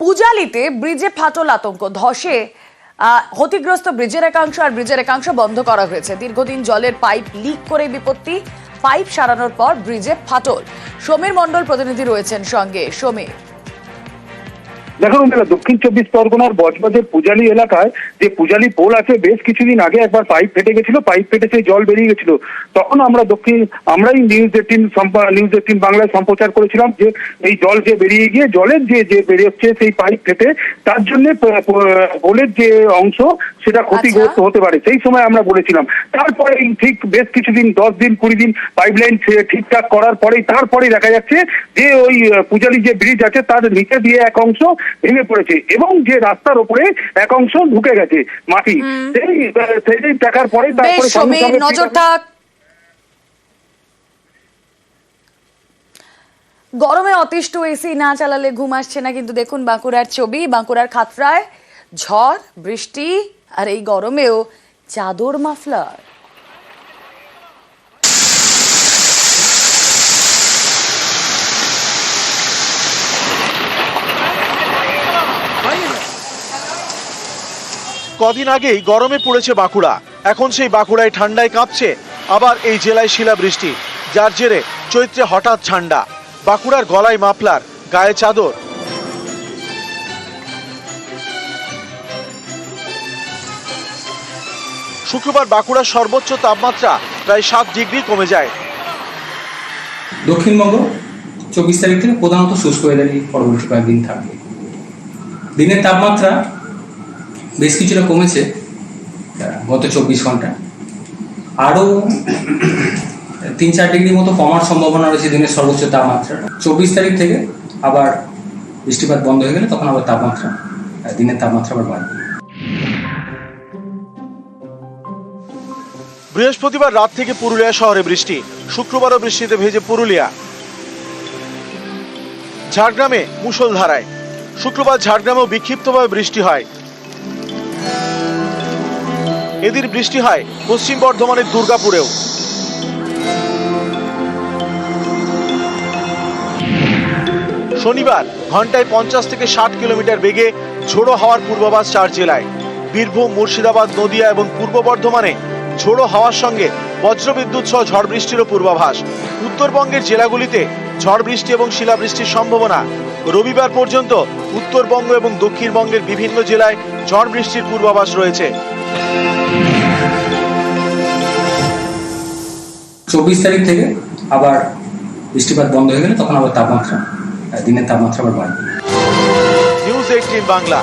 পূজালিতে ব্রিজে ফাটল আতঙ্ক, ধসে ক্ষতিগ্রস্ত ব্রিজের একাংশ আর ব্রিজের একাংশ বন্ধ করা হয়েছে। দীর্ঘদিন জলের পাইপ লিক করে বিপত্তি, পাইপ সারানোর পর ব্রিজে ফাটল। সমীর মণ্ডল প্রতিনিধি রয়েছেন সঙ্গে। সমীর দেখুন মেলা দক্ষিণ চব্বিশ পরগনার বজবাজের পূজালি এলাকায় যে পূজালি পোল আছে বেশ কিছুদিন আগে একবার পাইপ ফেটে গেছিল পাইপ ফেটে সেই জল বেরিয়ে গেছিল। তখন আমরা দক্ষিণ আমরাই নিউজ এইটিন নিউজ এইটিন বাংলায় সম্প্রচার করেছিলাম যে এই জল যে বেরিয়ে গিয়ে জলের যে যে বেরিয়েছে সেই পাইপ ফেটে তার জন্য পোলের যে অংশ সেটা ক্ষতিগ্রস্ত হতে পারে। সেই সময় আমরা বলেছিলাম। তারপরে ঠিক বেশ কিছুদিন দশ দিন কুড়ি দিন পাইপলাইন ঠিকঠাক করার পরেই তারপরেই দেখা যাচ্ছে যে ওই পূজালি যে ব্রিজ আছে তার নিচে দিয়ে এক অংশ ভেঙে পড়েছে এবং যে রাস্তার উপরে এক অংশ ঢুকে গেছে মাটি। সেই সেই দেখার পরে তারপরে নজর থাক। গরমে অতিষ্ঠ এসি না চালালে ঘুম আসছে না কিন্তু দেখুন বাঁকুড়ার ছবি বাঁকুড়ার খাতরায় ঝড় বৃষ্টি আর এই গরমেও চাদর মাফলার। কদিন আগেই গরমে পড়েছে বাঁকুড়া। এখন সেই বাঁকুড়ায় ঠান্ডায় কাঁপছে আবার এই জেলায় শিলাবৃষ্টি, যার জেরে চৈত্রে হঠাৎ ঠান্ডা। বাঁকুড়ার গলায় মাফলার, গায়ে চাদর। শুক্রবার বাঁকুড়ার সর্বোচ্চ তাপমাত্রা প্রায় সাত ডিগ্রি কমে যায়। দক্ষিণবঙ্গ, চব্বিশ তারিখ থেকে প্রধানত শুষ্ক ওয়েদারই পরবর্তী কয়েকদিন থাকবে। দিনের তাপমাত্রা বেশ কিছুটা কমেছে গত চব্বিশ ঘণ্টা আরও তিন চার ডিগ্রি মতো কমার সম্ভাবনা রয়েছে দিনের সর্বোচ্চ তাপমাত্রা। চব্বিশ তারিখ থেকে আবার বৃষ্টিপাত বন্ধ হয়ে গেলে তখন আবার তাপমাত্রা দিনের তাপমাত্রা আবার বাড়বে। বৃহস্পতিবার রাত থেকে পুরুলিয়া শহরে বৃষ্টি। শুক্রবারও বৃষ্টিতে ভেজে পুরুলিয়া। ঝাড়গ্রামে মুষলধারায়। শুক্রবার ঝাড়গ্রামেও বিক্ষিপ্তভাবে বৃষ্টি হয়। এদিন বৃষ্টি হয় পশ্চিম বর্ধমানের দুর্গাপুরেও। শনিবার ঘন্টায় পঞ্চাশ থেকে ষাট কিলোমিটার বেগে ঝোড়ো হওয়ার পূর্বাভাস চার জেলায়। বীরভূম, মুর্শিদাবাদ, নদিয়া এবং পূর্ব বর্ধমানে ঝোড়ো হওয়ার সঙ্গে বজ্রবিদ্যুৎ সহ ঝড় বৃষ্টিরও পূর্বাভাস। উত্তরবঙ্গের জেলাগুলিতে ঝড় বৃষ্টি এবং শিলাবৃষ্টির সম্ভাবনা। রবিবার পর্যন্ত উত্তরবঙ্গ এবং দক্ষিণবঙ্গের বিভিন্ন জেলায় ঝড় বৃষ্টির পূর্বাভাস রয়েছে। চব্বিশ তারিখ থেকে আবার বৃষ্টিপাত বন্ধ হয়ে গেলে তখন আবার তাপমাত্রা দিনের তাপমাত্রা আবার বাড়বে। News eighteen Bangla.